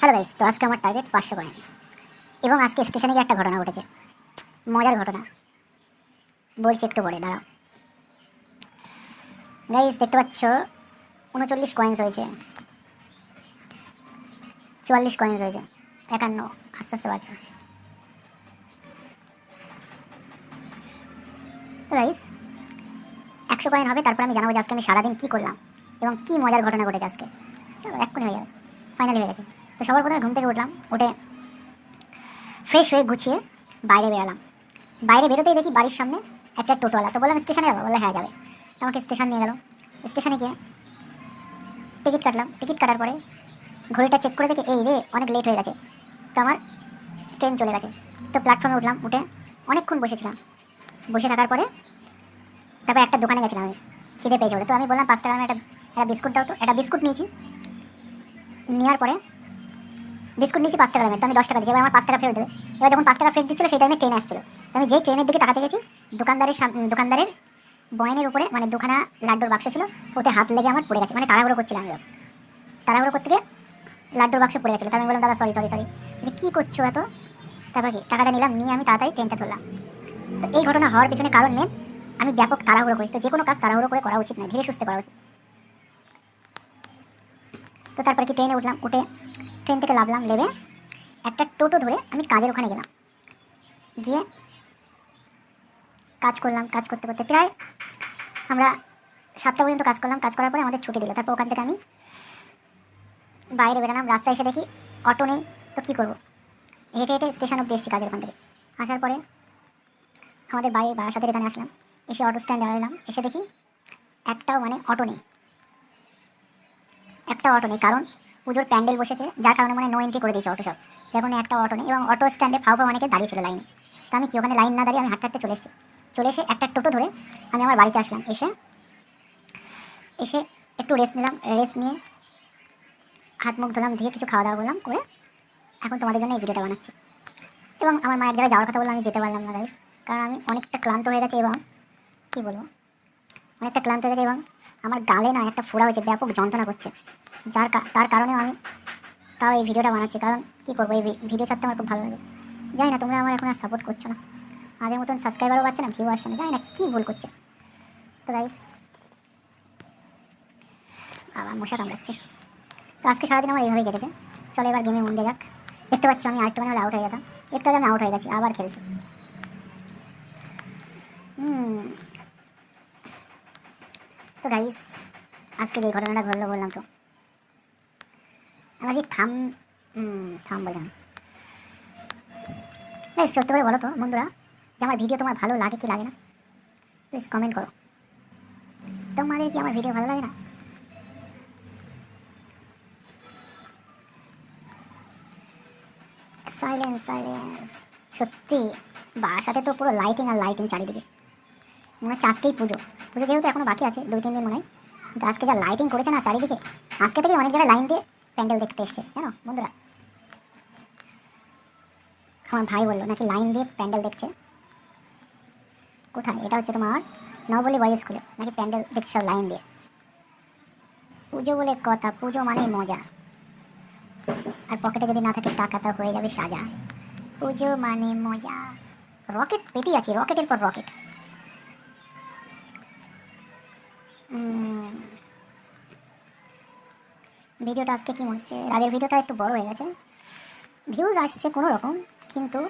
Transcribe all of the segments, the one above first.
Hello guys তো আজকে আমার টার্গেট পাঁচশো কয়েন এবং আজকে স্টেশনে গিয়ে একটা ঘটনা ঘটেছে। মজার ঘটনা। বলছি একটু পরে, দাঁড়াও। গাইস দেখতে পাচ্ছ, উনচল্লিশ কয়েন্স হয়েছে। চুয়াল্লিশ কয়েন্স হয়েছে। একান্ন, আস্তে আস্তে বাড়ছে। গাইস একশো কয়েন হবে, তারপর আমি জানাব যে আজকে আমি সারাদিন কী করলাম এবং কী মজার ঘটনা ঘটেছে আজকে। এক্ষুনি হয়ে যাবে। ফাইনালি হয়ে গেছে। তো সবার প্রথমে ঘুম থেকে উঠলাম, উঠে ফ্রেশ হয়ে গুছিয়ে বাইরে বেরোলাম। বাইরে বেরোতেই দেখি বাড়ির সামনে একটা টোটোওয়ালা। তো বললাম, স্টেশনে যাব? বলে হ্যাঁ যাবে। তো আমাকে স্টেশন নিয়ে গেল। স্টেশনে গিয়ে টিকিট কাটলাম। টিকিট কাটার পরে ঘড়িটা চেক করে দেখে, এই রে, অনেক লেট হয়ে গেছে। তো আমার ট্রেন চলে গেছে। তো প্ল্যাটফর্মে উঠলাম, উঠে অনেকক্ষণ বসেছিলাম। বসে থাকার পরে তারপর একটা দোকানে গেছিলাম আমি, খিদে পেয়েছে বলে। তো আমি বললাম, পাঁচ টাকা দামে একটা একটা বিস্কুট দাও তো। একটা বিস্কুট নিয়েছি। নেওয়ার পরে বিস্কুট নিয়েছি পাঁচ টাকা দামে তো আমি দশ টাকা এবার আমার পাঁচ টাকা ফেরত দেবে। এবার যখন পাঁচ টাকা ফেরত দিচ্ছিল, সেই টাইমে ট্রেন আসছিল। আমি যেই ট্রেনের দিকে তাকাতে গেছি, দোকানদারের দোকানদারের বয়নের উপরে মানে দুখানা লাড্ডুর বাক্স ছিল, ওতে হাত লেগে আমার পড়ে গেছে। মানে তাড়াহুড়ো করছিলাম আমি। তাড়াহুড়ো করতে গিয়ে লাড্ডুর বাক্স পড়ে গেছিল। তো আমি বললাম, দাদা সরি সরি সরি যে, কী করছ এত? তারপর কি, টাকাটা নিলাম, নিয়ে আমি তাড়াতাড়ি ট্রেনটা ধরলাম। তো এই ঘটনা হওয়ার পিছনে কারণ মেন আমি ব্যাপক তাড়াহুড়ো করি। তো যে কোনো কাজ তাড়াহুড়ো করে করা উচিত নয়, ধীরে সুস্থে করা উচিত। তো তারপরে কি ট্রেনে উঠলাম, উঠে ট্রেন থেকে লাভলাম লেবে একটা টোটো ধরে আমি কাজের ওখানে গেলাম। গিয়ে কাজ করলাম, কাজ করতে করতে প্রায় আমরা সাতটা পর্যন্ত কাজ করলাম। কাজ করার পরে আমাদের ছুটি দিল। তারপর ওখান থেকে আমি বাইরে বেরোলাম। রাস্তায় এসে দেখি অটো নেই। তো কী করব? হেঁটে হেঁটে স্টেশন অব্দি এসেছি কাজের ওখান থেকে। আসার পরে আমাদের বাড়ি বারাসাতের এখানে আসলাম। এসে অটো স্ট্যান্ডে এলাম এসে দেখি একটাও মানে অটো নেই। একটা অটো নেই। কারণ পুজোর প্যান্ডেল বসেছে, যার কারণে মানে নো এন্ট্রি করে দিয়েছে অটো সব যেমন একটা অটো নেই এবং অটো স্ট্যান্ডে ফাও ফাও অনেকে দাঁড়িয়ে ছিল লাইন তো আমি কি, ওখানে লাইন না দাঁড়িয়ে আমি হাঁটতে হাঁটতে চলে এসেছি। চলে এসে একটা টোটো ধরে আমি আমার বাড়িতে আসলাম। এসে এসে একটু রেস্ট নিলাম। রেস্ট নিয়ে হাত মুখ ধুলাম, ধুয়ে কিছু খাওয়া দাওয়া করলাম, করে এখন তোমাদের জন্য এই ভিডিওটা বানাচ্ছি। এবং আমার মায়ের জায়গায় যাওয়ার কথা বললাম, আমি যেতে পারলাম না গাইস কারণ আমি অনেকটা ক্লান্ত হয়ে গেছি এবং, কী বলব? অনেকটা ক্লান্ত হয়ে গেছে এবং আমার গালে না একটা ফোড়া হয়েছে, ব্যাপক যন্ত্রণা করছে। যার তার কারণেও আমি তাও এই ভিডিওটা বানাচ্ছি। কারণ কী করব? এই ভিডিও ছাড়তে আমার খুব ভালো লাগে। জানি না, তোমরা আমার এখন আর সাপোর্ট করছ না। আগের মতন সাবস্ক্রাইবারও পাচ্ছে না ভিউ আসছে না। জানি না কী ভুল করছে। তো গাইস আবার মশা কামড়াচ্ছে। তো আজকে সারাদিন আমার এইভাবেই কেটেছে। চলো এবার গেমে মন দিয়ে যাক। দেখতে পাচ্ছি আমি আরেকটু মানে আউট হয়ে যেতাম একটু আগে আমি আউট হয়ে গেছি, আবার খেলছি। তো গাইস আজকে যে ঘটনাটা ঘটলো বললাম তো। আমার থাম থাম বোঝান প্লিজ সত্যি করে বলো তো, বন্ধুরা, যে আমার ভিডিও তোমার ভালো লাগে কি লাগে না? প্লিজ কমেন্ট করো। তোমাদের কি আমার ভিডিও ভালো লাগে না? সাইলেন্স সাইলেন্স সত্যি বাসাতে তো পুরো লাইটিং আর লাইটিং চারিদিকে। মনে হচ্ছে আজকেই পুজো। পুজো যেহেতু এখনও বাকি আছে দুই তিন দিন মনে হয়। আজকে যা লাইটিং করেছে না চারিদিকে, আজকে থেকে অনেক জায়গায় লাইন দিয়ে প্যান্ডেল দেখতে এসছে, জানো বন্ধুরা? আমার ভাই বলল, নাকি লাইন দিয়ে প্যান্ডেল দেখছে? কোথায়? এটা হচ্ছে তোমার নবলি বয়েজ স্কুলে নাকি প্যান্ডেল দেখছে সব লাইন দিয়ে? পুজো বলে কথা, পুজো মানেই মজা। আর পকেটে যদি না থাকে টাকা, তা হয়ে যাবে সাজা। পুজো মানে মজা। রকেট পেতেই আছি, রকেটের পর রকেট। ভিডিওটা আজকে কী মনে হচ্ছে? রাগের ভিডিওটা একটু বড় হয়ে গেছে। ভিউজ আসছে কোনো রকম, কিন্তু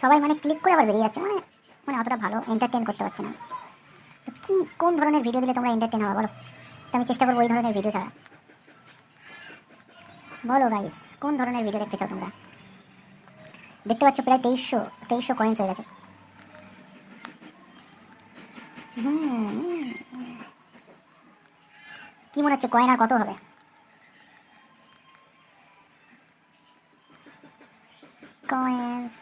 সবাই মানে ক্লিক করে আবার বেরিয়ে যাচ্ছে। মানে মানে অতটা ভালো এন্টারটেন করতে পারছে না। তো কী, কোন ধরনের ভিডিও দিলে তোমরা এন্টারটেন হবে বলো? তো আমি চেষ্টা করব ওই ধরনের ভিডিও ছাড়া। বলো গাইস কোন ধরনের ভিডিও দেখতে চাও তোমরা? দেখতে পাচ্ছ প্রায় তেইশশো তেইশশো কয়েন্স হয়ে গেছে। হুম কি মনে হচ্ছে কয়েন আর কত হবে? কয়েন্স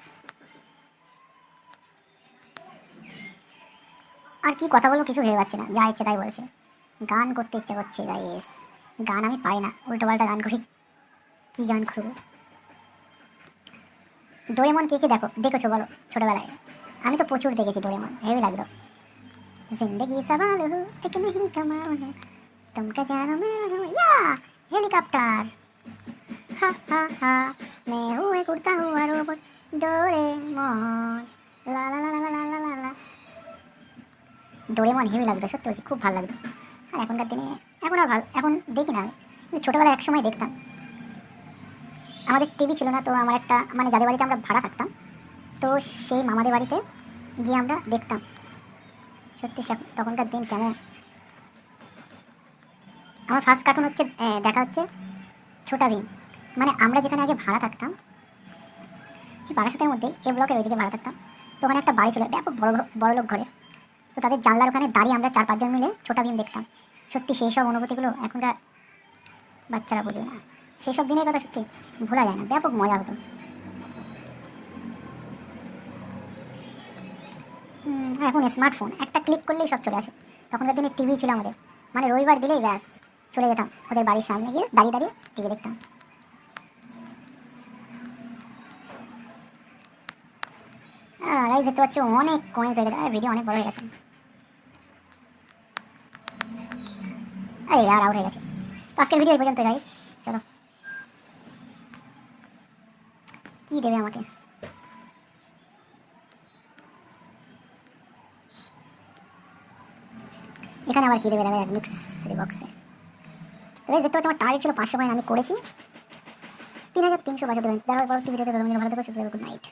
আর কি কথা বলবো কিছু ভেবে পাচ্ছি না যা ইচ্ছে তাই বলছে গান করতে ইচ্ছে করছে গাইস গান আমি পাই না উল্টো পাল্টা গান করি কি গান খুলবো ডোরেমন কে কে দেখো দেখেছো বলো ছোটবেলায় আমি তো প্রচুর দেখেছি ডোরেমন হেভি লাগতো जिंदगी सवाल हो एक नहीं कमाल हो तुमका जानो मैं हूँ या हेलीकॉप्टर হা হা হা। মে हूँ एक उड़ता हुआ रोबोट ডোরেমন লা লা লা লা লা লা লা। ডোরেমন হেভি লাগতো, সত্যি বলছি, খুব ভালো লাগতো। আর এখনকার দিনে, এখন আর ভালো, এখন দেখি না। কিন্তু ছোটোবেলায় একসময় দেখতাম। আমাদের টিভি ছিল না, তো আমার একটা মানে যাদের বাড়িতে আমরা ভাড়া থাকতাম, তো সেই মামাদের বাড়িতে গিয়ে আমরা দেখতাম। সত্যি তখনকার দিন কেমন। আমার ফার্স্ট কার্টুন হচ্ছে দেখা হচ্ছে ছোটা ভীম। মানে আমরা যেখানে আগে ভাড়া থাকতাম এই বারাসাতের মধ্যে এ ব্লকের ওইদিকে ভাড়া থাকতাম। তো ওখানে একটা বাড়ি ছিল, ব্যাপক বড় বড় লোক ঘরে। তো তাদের জানলার ওখানে দাঁড়িয়ে আমরা চার পাঁচজন মিলে ছোটা ভীম দেখতাম। সত্যি সেই সব অনুভূতিগুলো এখনকার বাচ্চারা বুঝবে না। সেই সব দিনের কথা সত্যি ভোলা যায় না, ব্যাপক মজা হতো। এখন স্মার্টফোন একটা ক্লিক করলেই সব চলে আসে। তখনকার দিনে টিভি ছিল আমাদের। মানে রবিবার দিলেই ব্যাস, চলে যেতাম ওদের বাড়ির সামনে গিয়ে দাঁড়িয়ে দাঁড়িয়ে টিভি দেখতাম। গাইজ দেখতে পাচ্ছ, অনেক কমেন্টস হয়ে গেছে। ভিডিও অনেক বড় হয়ে গেছে। আরে, আর আউট হয়ে গেছে। তো আজকের ভিডিও পর্যন্ত চলো। কি দেবে আমাকে? এখানে আবার কি দেবে? যাক মিক্স বক্সে দেখতে পাচ্ছ, আমার টার্গেট ছিল পাঁচশো পয়েন্ট আমি করেছি। তিন হাজার তিনশো বাষট্টি পয়েন্ট দেখা হবে পরবর্তী ভিডিওতে ভালো নাইট